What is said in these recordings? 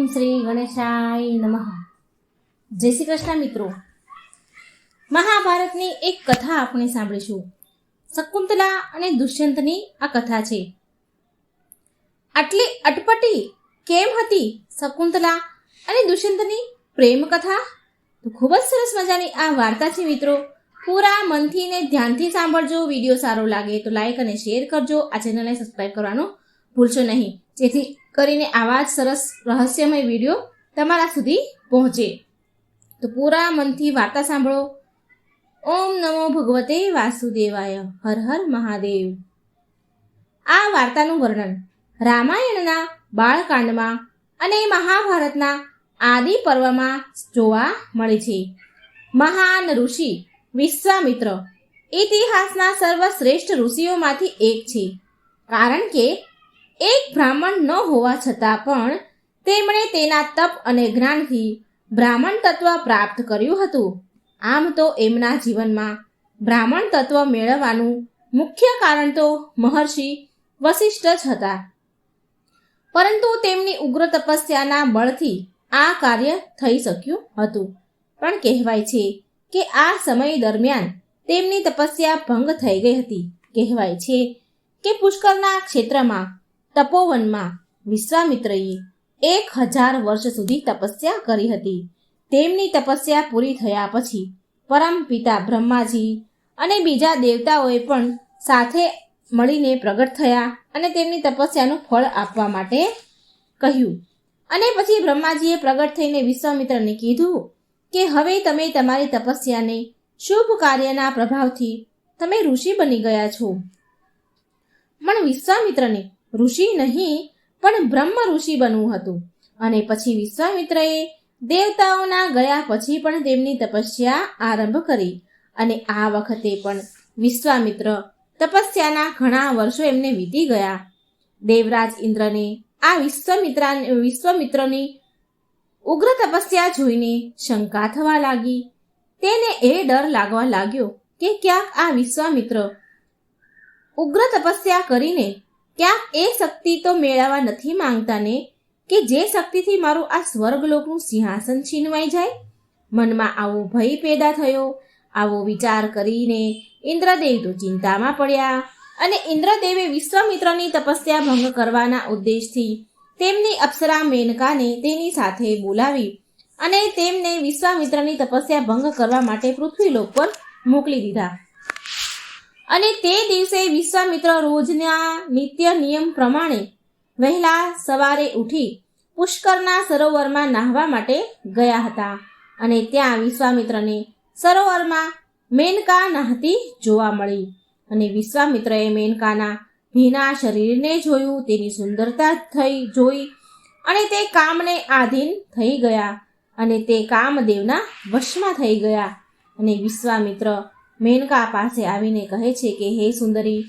ઓમ શ્રી ગણેશાય નમઃ. જય શ્રી કૃષ્ણ મિત્રો. મહાભારતની એક કથા આપણે સાંભળીશું. શકુંતલા અને દુષ્યંતની આ કથા છે. આટલી અટપટી કેમ હતી શકુંતલા અને દુષ્યંતની પ્રેમ કથા? તો ખૂબ જ સરસ મજાની આ વાર્તા છે મિત્રો. પૂરા મનથી ને ધ્યાનથી સાંભળજો, વીડિયો સારો લાગે તો લાઈક અને શેર કરજો. આ ચેનલને સબસ્ક્રાઈબ કરવાનું ભૂલશો નહીં. જેથી કરીને આવા જ સરસ રહસ્યમય વીડિયો તમારા સુધી પહોંચે. તો પૂરા મનથી વાર્તા સાંભળો. ઓમ નમો ભગવતે વાસુદેવાય. હર હર મહાદેવ. આ વાર્તાનું વર્ણન રામાયણના બાળકાંડમાં અને મહાભારતના આદિ પર્વમાં જોવા મળે છે. મહાન ઋષિ વિશ્વામિત્ર ઇતિહાસના સર્વશ્રેષ્ઠ ઋષિઓમાંથી એક છે. કારણ કે એક બ્રાહ્મણ ન હોવા છતાં પણ તેમણે તેના તપ અને જ્ઞાનથી બ્રાહ્મણ તત્વ પ્રાપ્ત કર્યું હતું. આમ તો એમના જીવનમાં બ્રાહ્મણ તત્વ મેળવવાનું મુખ્ય કારણ તો મહર્ષિ વશિષ્ઠ જ હતા. પરંતુ તેમની ઉગ્ર તપસ્યાના બળથી આ કાર્ય થઈ શક્યું હતું. પણ કહેવાય છે કે આ સમય દરમિયાન તેમની તપસ્યા ભંગ થઈ ગઈ હતી. કહેવાય છે કે પુષ્કરના ક્ષેત્રમાં તપોવનમાં વિશ્વામિત્રએ એક હજાર વર્ષ સુધી તપસ્યા કરી હતી. તેમની તપસ્યા પૂરી થયા પછી પરમ પિતા બ્રહ્માજી અને બીજા દેવતાઓએ પણ સાથે મળીને પ્રગટ થયા અને તેમની તપસ્યાનું ફળ આપવા માટે કહ્યું. અને પછી બ્રહ્માજીએ પ્રગટ થઈને વિશ્વામિત્રને કીધું કે, હવે તમે તમારી તપસ્યાને શુભ કાર્યના પ્રભાવથી તમે ઋષિ બની ગયા છો. પણ વિશ્વામિત્રને ઋષિ નહીં, પણ બ્રહ્મ ઋષિ બનવું હતું. અને પછી વિશ્વામિત્રએ દેવતાઓના ગયા પછી પણ તેમની તપસ્યા આરંભ કરી. અને આ વખતે પણ વિશ્વામિત્ર તપસ્યાના ઘણા વર્ષો એમને વીતી ગયા. દેવરાજ ઇન્દ્રને આ વિશ્વામિત્રા, વિશ્વામિત્રની ઉગ્ર તપસ્યા જોઈને શંકા થવા લાગી. તેને એ ડર લાગવા લાગ્યો કે ક્યાંક આ વિશ્વામિત્ર ઉગ્ર તપસ્યા કરીને ક્યાંક એ શક્તિ તો મેળવવા નથી માંગતા ને કે જે શક્તિથી મારું આ સ્વર્ગલોકનું સિંહાસન છીનવાઈ જાય? મનમાં આવો ભય પેદા થયો. આવો વિચાર કરીને ઇન્દ્રદેવ તો ચિંતામાં પડ્યા અને ઇન્દ્રદેવે વિશ્વામિત્રની તપસ્યા ભંગ કરવાના ઉદ્દેશથી તેમની અપ્સરા મેનકાને તેની સાથે બોલાવી અને તેમને વિશ્વામિત્રની તપસ્યા ભંગ કરવા માટે પૃથ્વીલોક પર મોકલી દીધા. અને તે દિવસે વિશ્વામિત્ર રોજના નિત્ય નિયમ પ્રમાણે વહેલા સવારે ઉઠી પુષ્કરના સરોવરમાં નાહવા માટે ગયા હતા. અને ત્યાં વિશ્વામિત્રને સરોવરમાં મેનકા નાહતી જોવા મળી. અને વિશ્વામિત્રએ મેનકાના ભીના શરીરને જોયું, તેની સુંદરતા થઈ જોઈ અને તે કામને આધીન થઈ ગયા અને તે કામદેવના વશમાં થઈ ગયા. અને વિશ્વામિત્ર મેનકા પાસે આવીને કહે છે કે, હે સુંદરી,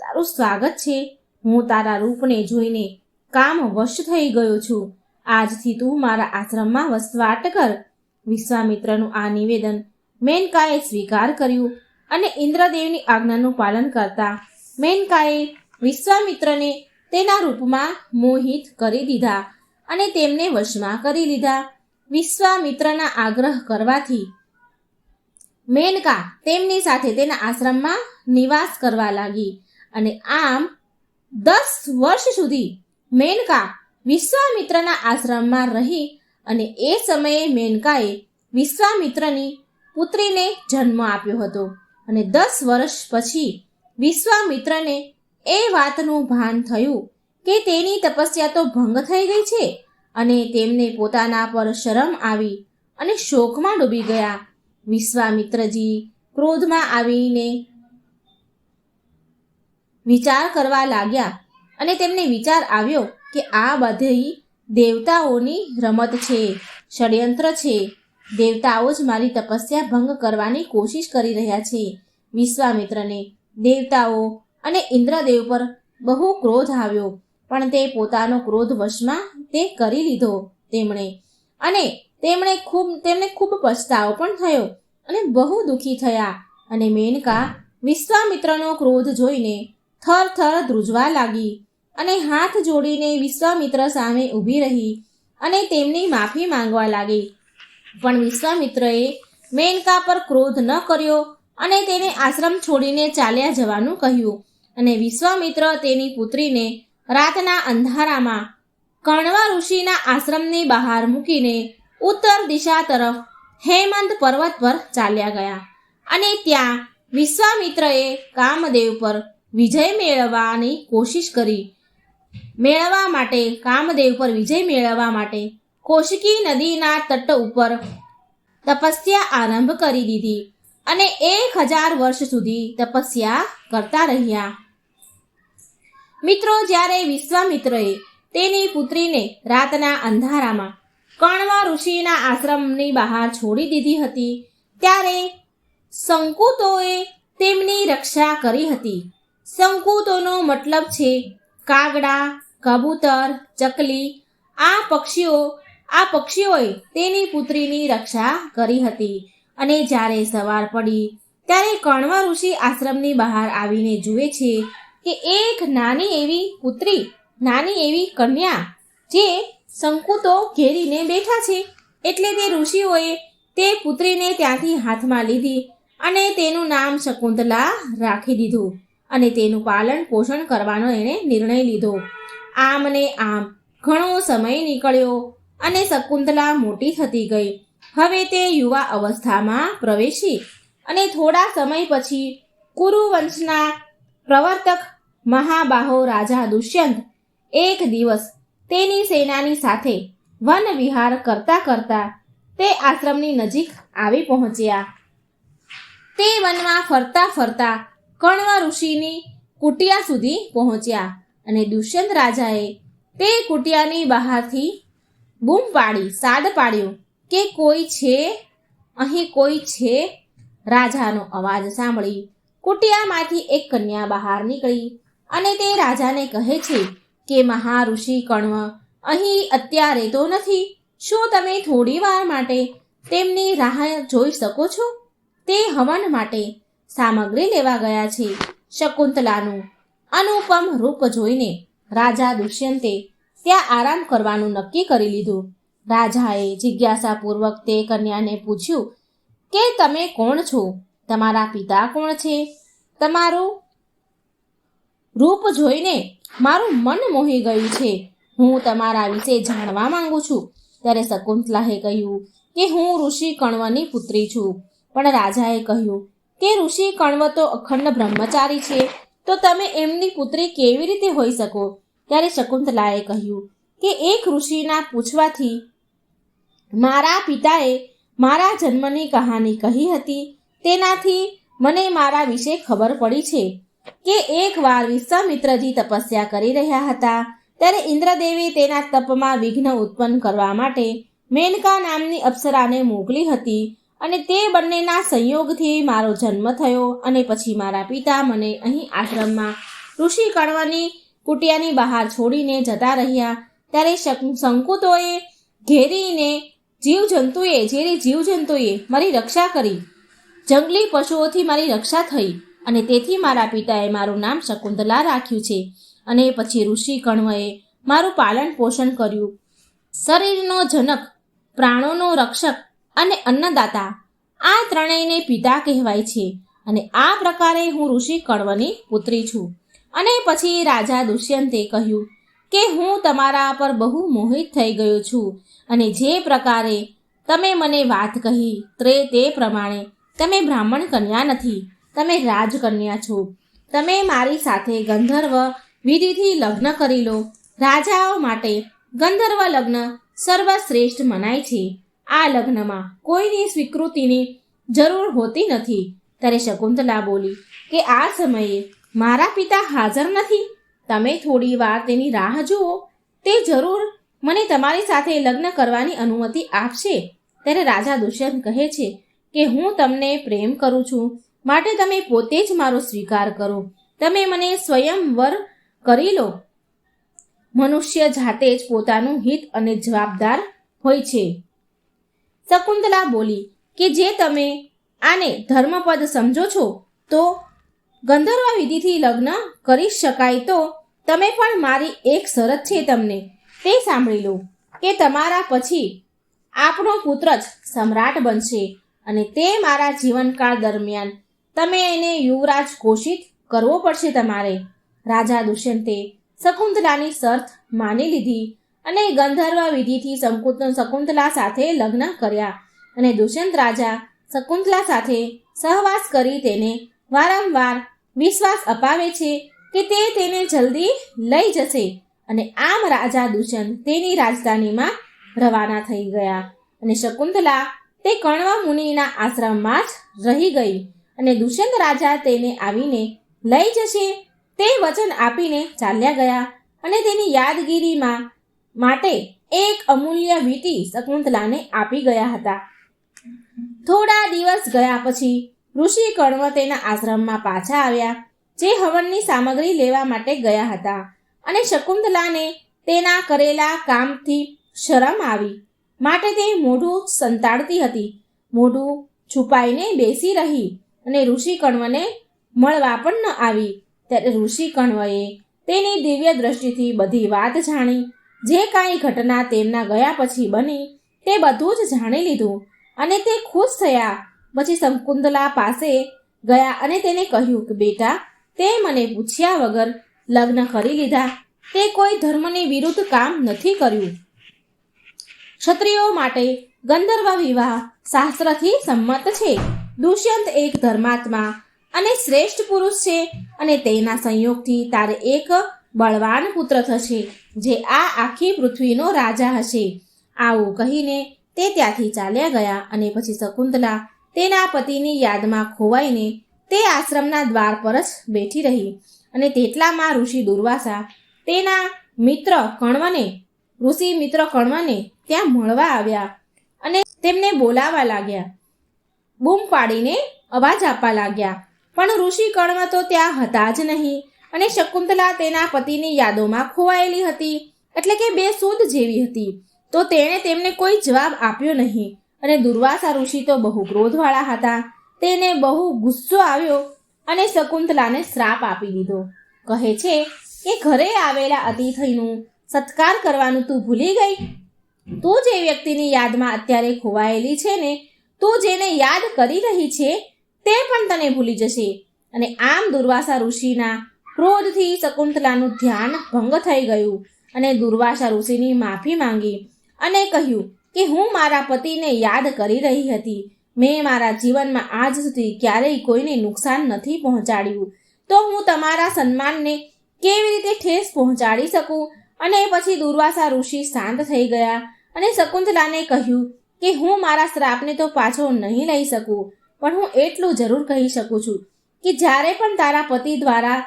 તારું સ્વાગત છે. હું તારા રૂપને જોઈને કામ વશ થઈ ગયો છું. આજથી તું મારા આશ્રમમાં વસવાટ કર. વિશ્વામિત્રનું આ નિવેદન મેનકાએ સ્વીકાર કર્યું અને ઇન્દ્રદેવની આજ્ઞાનું પાલન કરતા મેનકાએ વિશ્વામિત્રને તેના રૂપમાં મોહિત કરી દીધા અને તેમને વશમાં કરી લીધા વિશ્વામિત્રના આગ્રહ કરવાથી મેનકા તેમની સાથે તેના આશ્રમમાં નિવાસ કરવા લાગી. અને આમ દસ વર્ષ સુધી મેનકા વિશ્વામિત્રના આશ્રમમાં રહી અને એ સમયે મેનકાએ વિશ્વામિત્રની પુત્રીને જન્મ આપ્યો હતો. અને દસ વર્ષ પછી વિશ્વામિત્રને એ વાતનું ભાન થયું કે તેની તપસ્યા તો ભંગ થઈ ગઈ છે અને તેમને પોતાના પર શરમ આવી અને શોકમાં ડૂબી ગયા. વિશ્વામિત્રજી ક્રોધમાં આવીને વિચાર કરવા લાગ્યા અને તેમને વિચાર આવ્યો કે આ બધી દેવતાઓની રમત છે, ષડયંત્ર છે. દેવતાઓ જ મારી તપસ્યા ભંગ કરવાની કોશિશ કરી રહ્યા છે. વિશ્વામિત્રને દેવતાઓ અને ઇન્દ્રદેવ પર બહુ ક્રોધ આવ્યો, પણ તે પોતાનો ક્રોધ વશમાં તે કરી લીધો તેમણે. અને તેમણે ખૂબ, તેમને ખૂબ પછતાવો પણ થયો અને બહુ દુઃખી થયા. અને મેનકા વિશ્વામિત્રનો ક્રોધ જોઈને થર થર ધ્રુજવા લાગી અને હાથ જોડીને વિશ્વામિત્ર સામે ઊભી રહી અને તેમની માફી માંગવા લાગી. પણ વિશ્વામિત્રએ મેનકા પર ક્રોધ ન કર્યો અને તેને આશ્રમ છોડીને ચાલ્યા જવાનું કહ્યું અને વિશ્વામિત્ર તેની પુત્રીને રાતના અંધારામાં કણવા ઋષિના આશ્રમની બહાર મૂકીને ઉત્તર દિશા તરફ હેમંત પર્વત પર ચાલ્યા ગયા અને ત્યાં વિશ્વામિત્રએ કામદેવ પર વિજય મેળવવાની કોશિશ કરી. મેળવવા માટે, કામદેવ પર વિજય મેળવવા માટે કોશિકી નદીના તટ ઉપર તપસ્યા આરંભ કરી દીધી અને એક હજાર વર્ષ સુધી તપસ્યા કરતા રહ્યા. મિત્રો, જ્યારે વિશ્વામિત્રએ તેની પુત્રીને રાતના અંધારામાં કણવા ઋષિના આશ્રમની બહાર છોડી દીધી હતી. ત્યારે સંકુતોએ તેમની રક્ષા કરી હતી. સંકુતોનો મતલબ છે કાગડા, કબૂતર, ચકલી. આ પક્ષીઓ, આ પક્ષીઓએ તેની પુત્રીની રક્ષા કરી હતી. અને જ્યારે સવાર પડી, ત્યારે કણવા ઋષિ આશ્રમની બહાર આવીને જુએ છે કે એક નાની એવી પુત્રી, નાની એવી કન્યા, જે સંકુતો ઘેરીને બેઠા છે. એટલે તે ઋષિઓએ તે પુત્રીને ત્યાંથી હાથમાં લીધી અને તેનું નામ શકુંતલા રાખી દીધું અને તેનું પાલન પોષણ કરવાનો એણે નિર્ણય લીધો. આમ ને આમ ઘણો સમય નીકળ્યો અને શકુંતલા મોટી થતી ગઈ. હવે તે યુવા અવસ્થામાં પ્રવેશી અને થોડા સમય પછી કુરુવંશના પ્રવર્તક મહાબાહો રાજા દુષ્યંત એક દિવસ તેની સેનાની સાથે વન વિહાર કરતા કરતા તે આશ્રમની નજીક આવી પહોંચ્યા. તે વનમાં ફરતા ફરતા કણવા ઋષિની કુટિયા સુધી પહોંચ્યા અને દુષ્યંત રાજાએ તે કુટિયાની બહારથી બૂમ પાડી, સાદ પાડ્યો કે કોઈ છે? અહીં કોઈ છે? રાજાનો અવાજ સાંભળી કુટિયામાંથી એક કન્યા બહાર નીકળી અને તે રાજાને કહે છે કે મહાઋષિ કણવ, અહીં અત્યારે તો નથી. શું તમે થોડી વાર માટે તેમની રાહ જોઈ શકો છો? તે હવન માટે સામગ્રી લેવા ગયા છે, શકુંતલાનું. અનુપમ રૂપ જોઈને રાજા દુષ્યંતે ત્યાં આરામ કરવાનું નક્કી કરી લીધું. રાજાએ જિજ્ઞાસાપૂર્વક તે કન્યાને પૂછ્યું, કે તમે કોણ છો? તમારા પિતા કોણ છે? તમારું રૂપ જોઈને મારું મન મોહી ગયું છે. હું તમારા વિશે જાણવા માંગુ છું. ત્યારે શકુંતલાએ કહ્યું કે હું ઋષિ કણવની પુત્રી છું. પણ રાજાએ કહ્યું કે ઋષિ કણવ તો અખંડ બ્રહ્મચારી છે. તો તમે એમની પુત્રી કેવી રીતે હોઈ શકો? ત્યારે શકુંતલાએ કહ્યું કે એક ઋષિના પૂછવાથી મારા પિતાએ મારા જન્મની કહાની કહી હતી. તેનાથી મને મારા વિશે ખબર પડી છે. કે એકવાર વિશ્વામિત્રજી તપસ્યા કરી રહ્યા હતા, ત્યારે ઇન્દ્રદેવી તેના તપમાં વિઘ્ન ઉત્પન્ન કરવા માટે મેનકા નામની અપ્સરાને મોકલી હતી અને તે બંનેના સંયોગથી મારો જન્મ થયો અને પછી મારા પિતા મને અહીં આશ્રમમાં ઋષિ કણવાની કુટિયાની બહાર છોડીને જતા રહ્યા. ત્યારે શક- સંકુતોએ ઘેરીને જીવજંતુએ, ઝેરી જીવજંતુએ મારી રક્ષા કરી. જંગલી પશુઓથી મારી રક્ષા થઈ. અને તેથી મારા પિતાએ મારું નામ શકુંતલા રાખ્યું છે. અને પછી ઋષિ કણ્વએ મારું પાલન પોષણ કર્યું. શરીરનો જનક, પ્રાણોનો રક્ષક અને અન્નદાતા આ ત્રણેયને પિતા કહેવાય છે. અને આ પ્રકારે હું ઋષિ કણવની પુત્રી છું. અને પછી રાજા દુષ્યંતે કહ્યું કે હું તમારા પર બહુ મોહિત થઈ ગયો છું. અને જે પ્રકારે તમે મને વાત કહી, તે તે પ્રમાણે તમે બ્રાહ્મણ કન્યા નથી. તમે રાજકન્યા છો. તમે મારી સાથે ગંધર્વ વિધિથી લગ્ન કરી લો. રાજાઓ માટે ગંધર્વ લગ્ન સર્વશ્રેષ્ઠ મનાય છે. આ લગ્નમાં કોઈની સ્વીકૃતિની જરૂર હોતી નથી. ત્યારે શકુંતલા બોલી કે આ સમયે મારા પિતા હાજર નથી. તમે થોડી વાર તેની રાહ જુઓ. તે જરૂર મને તમારી સાથે લગ્ન કરવાની અનુમતિ આપશે. ત્યારે રાજા દુષ્યંત કહે છે કે હું તમને પ્રેમ કરું છું. માટે તમે પોતે જ મારો સ્વીકાર કરો. તમે મને સ્વયંવર કરી લો. મનુષ્ય જાતે જ પોતાનું હિત અને જવાબદાર હોય છે. શકુંતલા બોલી, કે જે તમે આને ધર્મપદ સમજો છો, તો ગંધર્વ વિધિથી લગ્ન કરી શકાય તો તમે પણ મારી એક શરત છે તમને. તે સાંભળી લો, કે તમારા પછી આપણો પુત્ર જ સમ્રાટ બનશે અને તે મારા જીવનકાળ દરમિયાન તમે એને યુવરાજ ઘોષિત કરવો પડશે તમારે. રાજા દુષ્યંતે શકુંતલાની શરત માની લીધી અને ગંધર્વ વિધિથી શકુંત- શકુંતલા સાથે લગ્ન કર્યા અને દુષ્યંત રાજા શકુંતલા સાથે સહવાસ કરી તેને વારંવાર વિશ્વાસ અપાવે છે કે તે તેને જલ્દી લઈ જશે અને આમ રાજા દુષ્યંત તેની રાજધાનીમાં રવાના થઈ ગયા અને શકુંતલા તે કણવા મુનિના આશ્રમમાં જ રહી ગઈ. અને દુષ્યંત રાજા તેને આવીને લઈ જશે. તે વચન આપીને ચાલ્યા ગયા અને તેની યાદગીરીમાં માટે એક અમૂલ્ય વીટી શકુંતલાને આપી ગયા હતા. થોડા દિવસ ગયા પછી ઋષિ કણવ તેના આશ્રમમાં પાછા આવ્યા, જે હવનની સામગ્રી લેવા માટે ગયા હતા અને શકુંતલાને તેના કરેલા કામથી શરમ આવી. માટે તે મોઢું સંતાડતી હતી. મોઢું છુપાઈને બેસી રહી. અને ઋષિ કણ્વને મળવા પણ ન આવી. ત્યારે ઋષિ કણ્વએ તેની દિવ્ય દ્રષ્ટિથી બધી વાત જાણી. જે કાંઈ ઘટના તેમના ગયા પછી બની, તે બધું જ જાણી લીધું અને તે ખુશ થયા. પછી શકુંતલા પાસે ગયા અને તેને કહ્યું કે, બેટા, તે મને પૂછ્યા વગર લગ્ન કરી લીધા. તે કોઈ ધર્મની વિરુદ્ધ કામ નથી કર્યું. ક્ષત્રિયો માટે ગંધર્વ વિવાહ શાસ્ત્રથી સંમત છે. દુષ્યંત એક ધર્માત્મા અને શ્રેષ્ઠ પુરુષ છે અને તેના સંયોગથી તારે એક બળવાન પુત્ર થશે, જે આ આખી પૃથ્વીનો રાજા હશે. આવું કહીને તે ત્યાંથી ચાલ્યા ગયા અને પછી શકુંતલા તેના પતિની યાદમાં ખોવાઈને તે આશ્રમના દ્વાર પર જ બેઠી રહી અને તેટલામાં ઋષિ દુર્વાસા તેના મિત્ર કણવને ઋષિ મિત્ર કણવને ત્યાં મળવા આવ્યા અને તેમને બોલાવા લાગ્યા. બૂમ પાડીને અવાજ આપવા લાગ્યા. પણ ઋષિ કર્ણ તો ત્યાં હતા જ નહીં અને શકુંતલા તેના પતિની યાદોમાં ખોવાયેલી હતી. એટલે કે બે સૂદ જેવી હતી. તો તેણે તેમને કોઈ જવાબ આપ્યો નહીં. અને દુર્વાસા ઋષિ તો બહુ ક્રોધવાળા હતા. તેને બહુ ગુસ્સો આવ્યો અને શકુંતલાને શ્રાપ આપી દીધો. કહે છે કે ઘરે આવેલા અતિથિનું સત્કાર કરવાનું તું ભૂલી ગઈ? તું જે વ્યક્તિની યાદમાં અત્યારે ખોવાયેલી છે ને? તું જેને યાદ કરી રહી છે, તે પણ તને ભૂલી જશે. અને આમ દુર્વાસા ઋષિના ક્રોધથી શકુંતલાનું ધ્યાન ભંગ થઈ ગયું. અને દુર્વાસા ઋષિની માફી માંગી અને કહ્યું કે હું મારા પતિને યાદ કરી રહી હતી. મેં મારા જીવનમાં આજ સુધી ક્યારેય કોઈને નુકસાન નથી પહોંચાડ્યું. તો હું તમારા સન્માનને કેવી રીતે ઠેસ પહોંચાડી શકું? અને પછી દુર્વાસા ઋષિ શાંત થઈ ગયા અને શકુંતલાને કહ્યું કે હું મારા શ્રાપને તો પાછો નહીં લઈ શકું, પણ હું એટલું જરૂર કહી શકું છું કે જ્યારે પણ તારા પતિ દ્વારા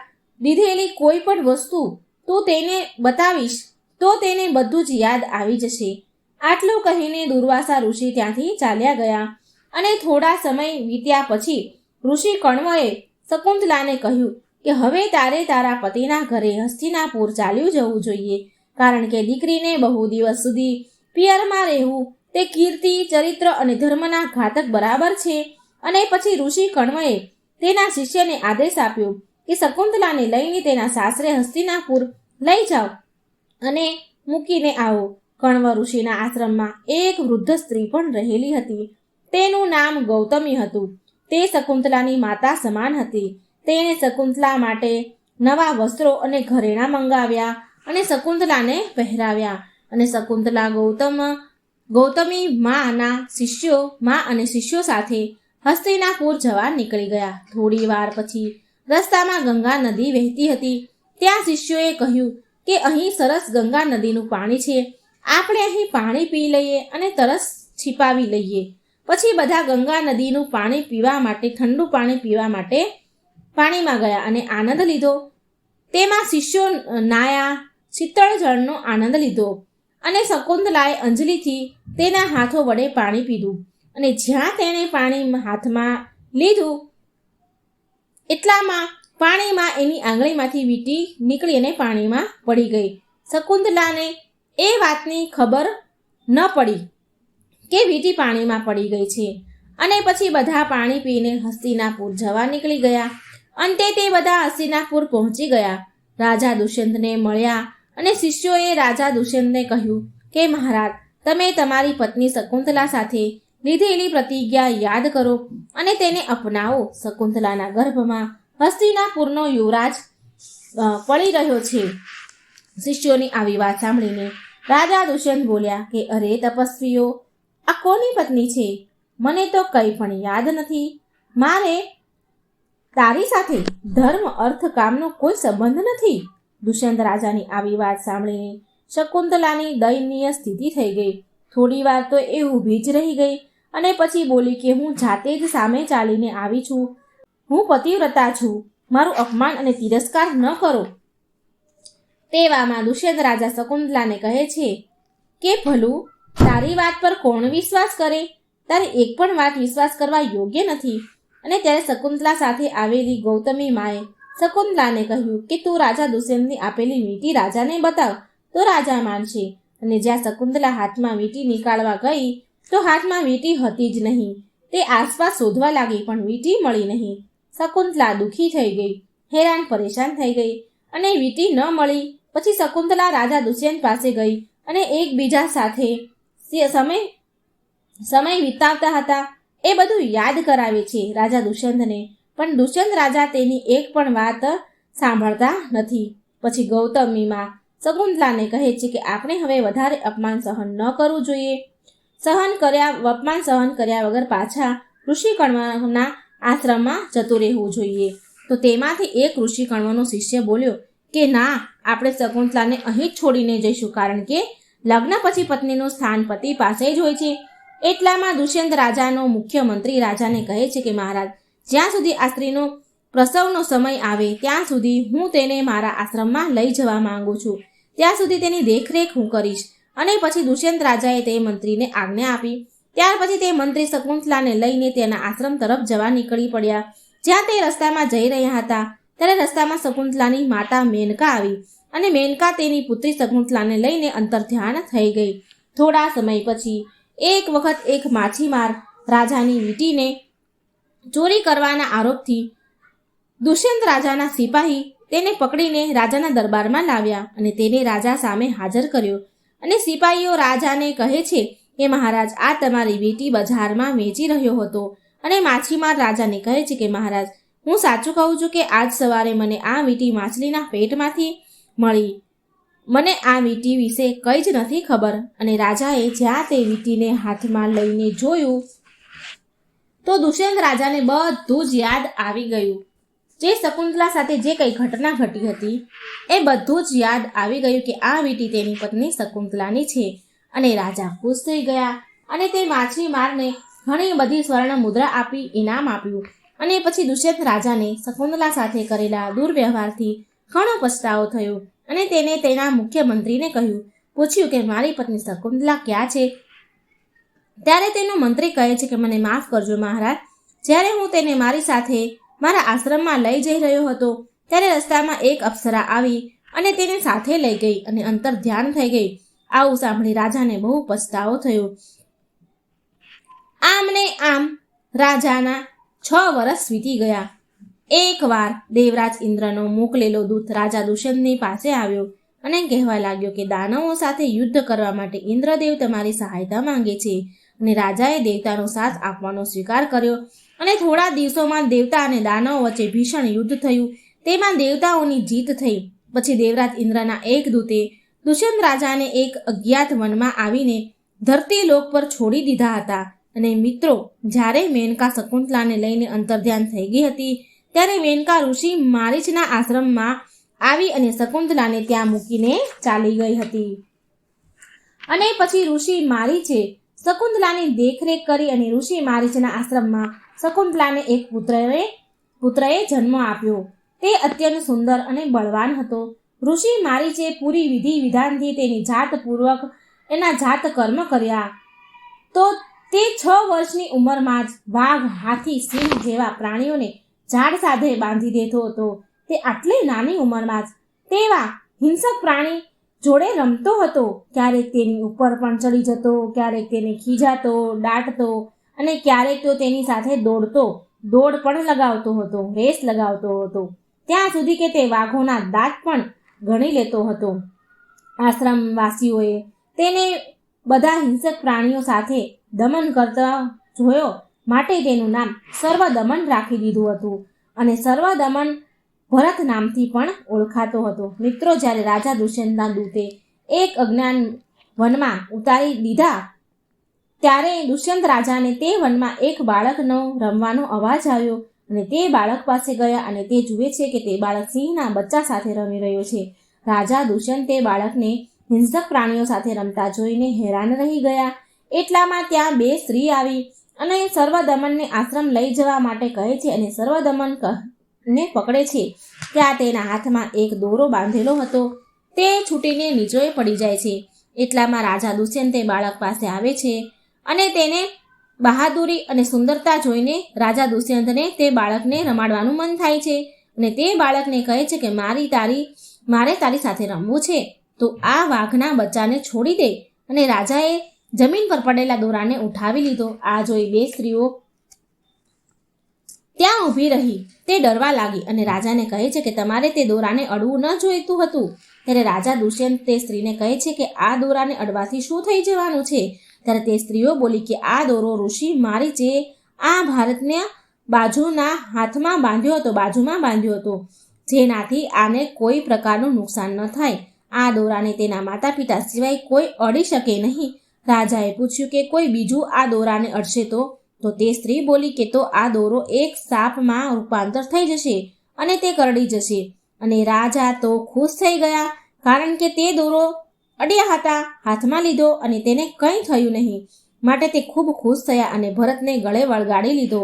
લીધેલી કોઈ પણ વસ્તુ તું તેને બતાવીશ, તો તેને બધું જ યાદ આવી જશે. આટલું કહીને દુર્વાસા ઋષિ ત્યાંથી ચાલ્યા ગયા અને થોડા સમય વીત્યા પછી ઋષિ કણવએ શકુંતલાને કહ્યું કે હવે તારે તારા પતિના ઘરે હસ્તિનાપુર ચાલ્યું જવું જોઈએ, કારણ કે દીકરીને બહુ દિવસ સુધી પિયરમાં રહેવું તે કીર્તિ, ચરિત્ર અને ધર્મના ઘાતક બરાબર છે. અને પછી ઋષિ કણવએ તેના શિષ્યને આદેશ આપ્યો કે શકુંતલાને લઈને તેના સાસરે હસ્તિનાપુર લઈ જાઓ અને મૂકીને આવો. કણવ ઋષિના આશ્રમમાં એક વૃદ્ધ સ્ત્રી પણ રહેલી હતી. તેનું નામ ગૌતમી હતું. તે શકુંતલાની માતા સમાન હતી. તેણે શકુંતલા માટે નવા વસ્ત્રો અને ઘરેણાં મંગાવ્યા અને શકુંતલાને પહેરાવ્યા અને શકુંતલા ગૌતમ ગૌતમી માના શિષ્યો, મા અને શિષ્યો સાથે હસ્તિનાપુર જવા નીકળી ગયા. થોડી વાર પછી રસ્તામાં ગંગા નદી વહેતી હતી. ત્યાં શિષ્યોએ કહ્યું કે અહીં સરસ ગંગા નદીનું પાણી છે. આપણે અહીં પાણી પી લઈએ અને તરસ છીપાવી લઈએ. પછી બધા ગંગા નદીનું પાણી પીવા માટે, ઠંડુ પાણી પીવા માટે પાણીમાં ગયા અને આનંદ લીધો. તેમાં શિષ્યો નાયા શીતળ જળનો આનંદ લીધો. અને શકુંતલાએ અંજલિથી તેના હાથો વડે પાણી પીધું અને જ્યાં તેણે પાણી હાથમાં લીધું, એટલામાં પાણીમાં એની આંગળીમાંથી વીંટી નીકળી અને પાણીમાં પડી ગઈ. શકુંતલાને એ વાતની ખબર ન પડી કે વીંટી પાણીમાં પડી ગઈ છે. અને પછી બધા પાણી પીને હસ્તિનાપુર જવા નીકળી ગયા. અંતે તે બધા હસ્તિનાપુર પહોંચી ગયા. રાજા દુષ્યંતને મળ્યા અને શિષ્યોએ રાજા દુષ્યંતને કહ્યું, કે મહારાજ, તમે તમારી પત્ની શકુંતલા સાથે લીધેલી પ્રતિજ્ઞા યાદ કરો અને તેને અપનાવો. શકુંતલાના ગર્ભમાં હસ્તિનાપુરનો યુવરાજ પડી રહ્યો છે. શિષ્યોની આવી વાત સાંભળીને રાજા દુષ્યંત બોલ્યા કે, અરે તપસ્વીઓ, આ કોની પત્ની છે? મને તો કંઈ પણ યાદ નથી. મારે તારી સાથે ધર્મ અર્થ કામનો કોઈ સંબંધ નથી. દુષ્યંત રાજાની આવી વાત સાંભળીને શકુંતલાની દયનીય સ્થિતિ થઈ ગઈ. થોડી વાર તો એ ઊભી જ રહી ગઈ અને પછી બોલી કે, હું જાતે જ સામે ચાલીને આવી છું. હું પતિવ્રતા છું. મારું અપમાન અને તિરસ્કાર ન કરો. તેવામાં દુષ્યંત રાજા શકુંતલાને કહે છે કે, ભલું, તારી વાત પર કોણ વિશ્વાસ કરે? તારી એક પણ વાત વિશ્વાસ કરવા યોગ્ય નથી. અને ત્યારે શકુંતલા સાથે આવેલી ગૌતમી માએ શકુંતલાને કહ્યું કે તું રાજા દુષ્યંતની આપેલી વીંટી રાજાને બતાવ. તો રાજા માનશે. અને જ્યાં શકુંતલા હાથમાં વીંટી નીકાળવા ગઈ, તો હાથમાં વીંટી હતી જ નહીં. તે આસપાસ શોધવા લાગી, પણ વીંટી મળી નહીં. શકુંતલા દુઃખી થઈ ગઈ, હેરાન પરેશાન થઈ ગઈ, અને વીંટી ન મળી. પછી શકુંતલા રાજા દુષ્યંત પાસે ગઈ અને એકબીજા સાથે સમય સમય વિતાવતા હતા. એ બધું યાદ કરાવે છે રાજા દુષ્યંતને. પણ દુષ્યંત રાજા તેની એક પણ વાત સાંભળતા નથી. પછી ગૌતમીમાં શકુંતલાને કહે છે કે આપણે હવે વધારે અપમાન સહન ન કરવું જોઈએ. સહન કર્યા, અપમાન સહન કર્યા વગર પાછા ઋષિકણવાના આશ્રમમાં જતું રહેવું જોઈએ. તો તેમાંથી એક ઋષિકણવાનો શિષ્ય બોલ્યો કે ના, આપણે શકુંતલાને અહીં જ છોડીને જઈશું કારણ કે લગ્ન પછી પત્નીનું સ્થાન પતિ પાસે જ હોય છે. એટલામાં દુષ્યંત રાજાનો મુખ્યમંત્રી રાજાને કહે છે કે મહારાજ જ્યાં સુધી આ સ્ત્રીનો પ્રસવનો સમય આવે, ત્યાં સુધી હું તેને મારા આશ્રમમાં લઈ જવા માંગુ છું. ત્યાં સુધી તેની દેખરેખ હું કરીશ. અને પછી દુષ્યંત રાજાએ તે મંત્રીને આજ્ઞા આપી. ત્યાર પછી તે મંત્રી શકુંતલાને લઈને તેના આશ્રમ તરફ જવા નીકળી પડ્યા. જ્યાં તે રસ્તામાં જઈ રહ્યા હતા, ત્યારે રસ્તામાં શકુંતલાની માતા મેનકા આવી અને મેનકા તેની પુત્રી શકુંતલાને લઈને અંતર ધ્યાન થઈ ગઈ. થોડા સમય પછી, એક વખત એક માછીમાર રાજાની વીંટીને ચોરી કરવાના આરોપથી દુષ્યંત રાજાના સિપાહી તેને પકડીને રાજાના દરબારમાં લાવ્યા અને તેને રાજા સામે હાજર કર્યો. અને સિપાહીઓ રાજાને કહે છે કે, મહારાજ, આ તમારી વીંટી બજારમાં વેચી રહ્યો હતો. અને માછીમાર રાજાને કહે છે કે, મહારાજ, હું સાચું કહું છું કે આજ સવારે મને આ વીંટી માછલીના પેટમાંથી મળી. મને આ વીંટી વિશે કંઈ જ નથી ખબર. અને રાજાએ જ્યાં તે વીંટીને હાથમાં લઈને જોયું તો દુષ્યંત રાજાને બધું જ યાદ આવી ગયું. જે શકુંતલા સાથે જે કંઈ ઘટના ઘટી હતી, એ બધું જ યાદ આવી ગયું કે આ વીટી તેની પત્ની શકુંતલાની છે. અને રાજા ખુશ થઈ ગયા અને તે માછીમારને ઘણી બધી સ્વર્ણ મુદ્રા આપી, ઇનામ આપ્યું. અને પછી દુષ્યંત રાજાને શકુંતલા સાથે કરેલા દુર્વ્યવહારથી ઘણો પછતાવો થયો. અને તેને તેના મુખ્યમંત્રીને કહ્યું, પૂછ્યું કે મારી પત્ની શકુંતલા ક્યાં છે? ત્યારે તેનો મંત્રી કહે છે કે મને માફ કરજો મહારાજ. જ્યારે હું તેને મારી સાથે મારા આશ્રમમાં લઈ જઈ રહ્યો હતો, ત્યારે રસ્તામાં એક અપ્સરા આવી અને તેને સાથે લઈ ગઈ અને અંતર ધ્યાન થઈ ગઈ. આવું સાંભળી રાજાને બહુ પછતાવો થયો. આમ ને આમ રાજાના છ વર્ષ વીતી ગયા. એકવાર દેવરાજ ઇન્દ્રનો મોકલેલો દૂત રાજા દુષ્યંતની પાસે આવ્યો અને કહેવા લાગ્યો કે દાનવો સાથે યુદ્ધ કરવા માટે ઇન્દ્રદેવ તમારી સહાયતા માંગે છે. અને રાજાએ દેવતાનો સાથ આપવાનો સ્વીકાર કર્યો અને થોડા દિવસોમાં દેવતા અને દાનવ વચ્ચે ભીષણ યુદ્ધ થયું. તેમાં દેવતાઓની જીત થઈ. પછી દેવરાજ ઇન્દ્રના એક દૂતે દુષ્યંત રાજાને એક અજ્ઞાત વનમાં આવીને ધરતી લોક પર છોડી દીધા હતા. અને મિત્રો, જ્યારે મેનકા શકુંતલાને લઈને અંતર્ધ્યાન થઈ ગઈ હતી, ત્યારે મેનકા ઋષિ મારીચના આશ્રમમાં આવી અને શકુંતલાને ત્યાં મૂકીને ચાલી ગઈ હતી. અને પછી ઋષિ મારીચે શકુંતલાની દેખરેખ કરી અને ઋષિ મારીચના આશ્રમમાં શકુંતલાને એક પુત્રએ પુત્રએ જન્મ આપ્યો. તે અત્યંત સુંદર અને બળવાન હતો. ઋષિ મારીચે પૂરી વિધિ વિધાનથી તેની જાતપૂર્વક એના જાત કર્મ કર્યા. તો તે છ વર્ષની ઉંમરમાં જ વાઘ, હાથી, સિંહ જેવા પ્રાણીઓને ઝાડ સાથે બાંધી દેતો હતો. તે આટલી નાની ઉંમરમાં જ તેવા હિંસક પ્રાણી જોડે રમતો હતો, ક્યારેક તેની ઉપર પણ ચડી જતો, ક્યારેક તેને ખીજાતો, દાટતો અને ક્યારેક તો તેની સાથે દોડતો. દોડ પણ લગાવતો હતો, રેસ લગાવતો હતો. ત્યાં સુધી કે તે વાઘોના દાંત પણ ગણી લેતો હતો. આશ્રમવાસીઓએ તેને બધા હિંસક પ્રાણીઓ સાથે દમન કરતા જોયો. માટે તેનું નામ સર્વદમન રાખી દીધું હતું અને સર્વદમન ભરત નામથી પણ ઓળખાતો હતો. મિત્રો, જ્યારે રાજા દુષ્યંતના દૂતે એક અજ્ઞાન વનમાં ઉતારી દીધા, ત્યારે દુષ્યંત રાજાને તે વનમાં એક બાળકનો રમવાનો અવાજ આવ્યો અને તે બાળક પાસે ગયા અને તે જુએ છે કે તે બાળક સિંહના બચ્ચા સાથે રમી રહ્યો છે. રાજા દુષ્યંત તે બાળકને હિંસક પ્રાણીઓ સાથે રમતા જોઈને હેરાન રહી ગયા. એટલામાં ત્યાં બે સ્ત્રી આવી અને સર્વદમનને આશ્રમ લઈ જવા માટે કહે છે અને સર્વદમન ને પકડે છે. ત્યાં તેના હાથમાં એક દોરો બાંધેલો હતો. તે છૂટીને નીચોએ પડી જાય છે. એટલામાં રાજા દુષ્યંત તે બાળક પાસે આવે છે અને તેને બહાદુરી અને સુંદરતા જોઈને રાજા દુષ્યંતને તે બાળકને રમાડવાનું મન થાય છે. અને તે બાળકને કહે છે કે, મારી તારી, મારે તારી સાથે રમવું છે. તો આ વાઘના બચ્ચાને છોડી દે. અને રાજાએ જમીન પર પડેલા દોરાને ઉઠાવી લીધો. આ જોઈ બે સ્ત્રીઓ ત્યાં ઊભી રહી. તે ડરવા લાગી અને રાજાને કહે છે કે તમારે તે દોરાને અડવું ન જોઈતું હતું. ત્યારે રાજા દુષ્યંત તે સ્ત્રીને કહે છે કે આ દોરાને અડવાથી શું થઈ જવાનું છે? ત્યારે તે સ્ત્રીઓ બોલી કે આ દોરો ઋષિ મારી જે આ ભારતને બાજુના હાથમાં બાંધ્યો હતો, બાજુમાં બાંધ્યો હતો, જેનાથી આને કોઈ પ્રકારનું નુકસાન ન થાય. આ દોરાને તેના માતા પિતા સિવાય કોઈ અડી શકે નહીં. રાજાએ પૂછ્યું કે કોઈ બીજું આ દોરાને અડશે તો? તો તે સ્ત્રી બોલી કે તો આ દોરો એક સાપમાં રૂપાંતર થઈ જશે અને તે કરડી જશે. અને રાજા તો ખુશ થઈ ગયા કારણ કે તે દોરો અડ્યા હતા, હાથમાં લીધો અને તેને કંઈ થયું નહીં. માટે તે ખૂબ ખુશ થયા અને ભરતને ગળે વળગાડી લીધો.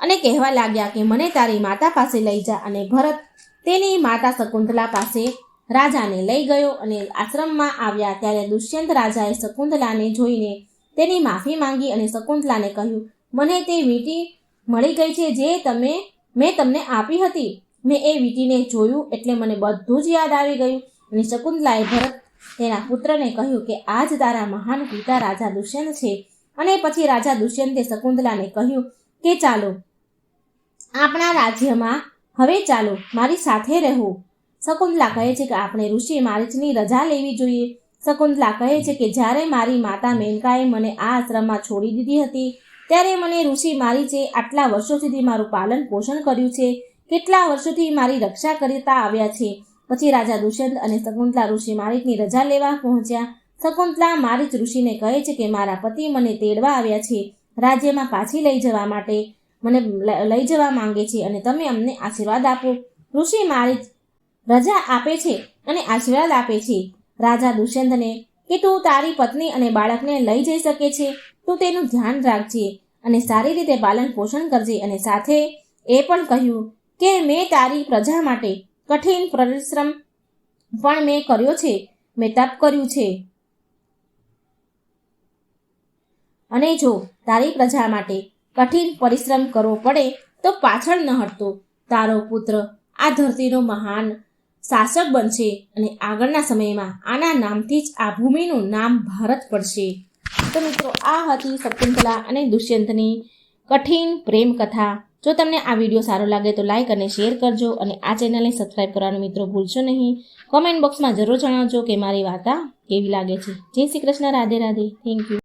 અને કહેવા લાગ્યા કે મને તારી માતા પાસે લઈ જા અને ભરત તેની માતા શકુંતલા પાસે રાજાને લઈ ગયો અને આશ્રમમાં આવ્યા ત્યારે દુષ્યંત રાજાએ શકુંતલાને જોઈને તેની માફી માંગી અને શકુંતલાને કહ્યું, મને તે વીંટી મળી ગઈ છે જે તમે, મેં તમને આપી હતી. મેં એ વીંટીને જોયું એટલે મને બધું જ યાદ આવી ગયું. અને શકુંતલાએ ભરત તેના પુત્રને કહ્યું કે આ જ તારા મહાન પિતા રાજા દુષ્યંત છે. અને પછી રાજા દુષ્યંતે શકુંતલાને કહ્યું કે, ચાલો, આપણા રાજ્યમાં હવે ચાલો, મારી સાથે રહો. શકુંતલા કહે છે કે, આપણે ઋષિ મારીચની રજા લેવી જોઈએ. શકુંતલા કહે છે કે જ્યારે મારી માતા મેનકાએ મને આ આશ્રમમાં છોડી દીધી હતી, ત્યારે મને ઋષિ મારી છે આટલા વર્ષો સુધી મારું પાલન પોષણ કર્યું છે. કેટલા વર્ષોથી મારી રક્ષા કરતા આવ્યા છે. પછી રાજા દુષ્યંત અને શકુંતલા ઋષિ મારિકની રજા લેવા પહોંચ્યા. શકુંતલા મારીચ ઋષિને કહે છે કે મારા પતિ મને તેડવા આવ્યા છે, રાજ્યમાં પાછી લઈ જવા માટે. મને લઈ જવા માંગે છે અને તમે અમને આશીર્વાદ આપો. ઋષિ મારીચ રજા આપે છે અને આશીર્વાદ આપે છે. રાજા દુષ્યંતને કે તું તારી પત્ની અને બાળકને લઈ જઈ શકે છે, તું તેનું ધ્યાન રાખજે અને સારી રીતે પાલન પોષણ કરજે. અને સાથે એ પણ કહ્યું કે, મેં તારી પ્રજા માટે કઠિન પરિશ્રમ પણ મેં કર્યો છે, મેં તપ કર્યું છે. અને જો તારી પ્રજા માટે કઠિન પરિશ્રમ કરવો પડે, તો પાછળ ન હટતો. તારો પુત્ર આ ધરતીનો મહાન શાસક બનશે અને આગળના સમયમાં આના નામથી જ આ ભૂમિનું નામ ભારત પડશે. તો મિત્રો, આ હતી શકુંતલા અને દુષ્યંતની કઠિન પ્રેમ કથા. જો તમને આ વીડિયો સારો લાગે તો લાઇક અને શેર કરજો અને આ ચેનલને સબસ્ક્રાઈબ કરવાનું મિત્રો ભૂલશો નહીં. કોમેન્ટ બોક્સમાં જરૂર જણાવજો કે મારી વાર્તા કેવી લાગે છે. જય શ્રી કૃષ્ણ, રાધે રાધે. Thank you